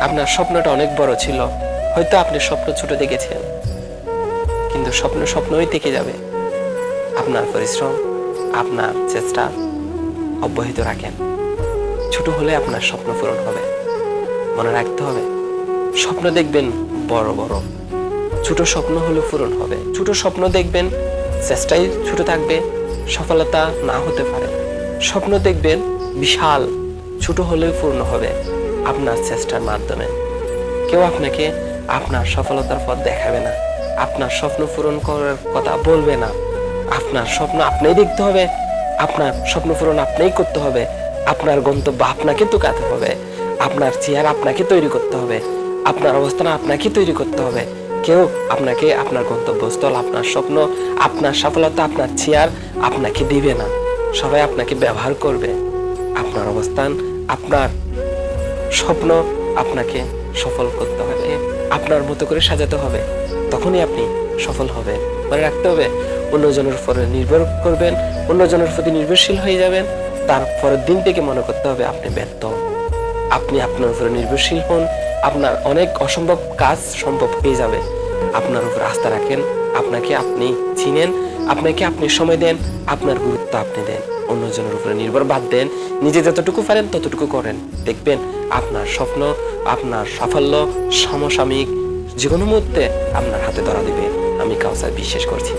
আপনার স্বপ্নটা অনেক বড় ছিল। হয়তো আপনি স্বপ্ন ছোট দেখেছেন। কিন্তু স্বপ্ন স্বপ্নই থেকে যাবে। আপনার পরিশ্রম, আপনার চেষ্টা অব্যাহত রাখেন। ছোট হলে আপনার স্বপ্ন পূরণ হবে। মনে রাখতে হবে, স্বপ্ন দেখবেন বড় বড়। ছোট স্বপ্ন হলে পূরণ হবে। ছোট স্বপ্ন দেখবেন চেষ্টাই ছোট থাকবে, সফলতা না হতে পারে। স্বপ্ন দেখবেন বিশাল, ছোট হলেও পূর্ণ হবে। আপনার চেষ্টার মাধ্যমে। কেউ আপনাকে আপনার সফলতার পথ দেখাবে না। আপনার স্বপ্ন পূরণ করার কথা বলবে না। আপনার স্বপ্ন আপনিই দেখতে হবে। আপনার স্বপ্ন পূরণ আপনিই করতে হবে। আপনার গন্তব্য আপনাকে টুকাতে হবে। আপনার চেয়ার আপনাকে তৈরি করতে হবে। আপনার অবস্থান আপনাকে তৈরি করতে হবে। কেউ আপনাকে আপনার গন্তব্যস্থল, আপনার স্বপ্ন, আপনার সফলতা, আপনার চেয়ার আপনাকে দিবে না। সবাই আপনাকে ব্যবহার করবে। আপনার অবস্থান, আপনার স্বপ্ন আপনাকে সফল করতে হবে। আপনার মতো করে সাজাতে হবে। তখনই আপনি সফল হবে মনে রাখতে হবে, অন্যজনের উপরে নির্ভর করবেন, অন্যজনের প্রতি নির্ভরশীল হয়ে যাবেন। তারপরের দিন থেকে মনে করতে হবে আপনি ব্যর্থ। আপনি আপনার উপরে নির্ভরশীল হন। আপনার অনেক অসম্ভব কাজ সম্ভব হয়ে যাবে। আপনার উপর আস্থা রাখেন। আপনাকে আপনি চিনেন। আপনাকে আপনি সময় দেন। আপনার গুরুত্ব আপনি দেন। অন্যজনের উপরে নির্ভর। বাদ দেন, নিজে যতটুকু পারেন ততটুকু করেন। দেখবেন, আপনার স্বপ্ন, আপনার সাফল্য সমসাময়িক কোনো মুহূর্তে আপনার হাতে ধরা দিবে। আমি কাউসার বিশ্বাস করছি।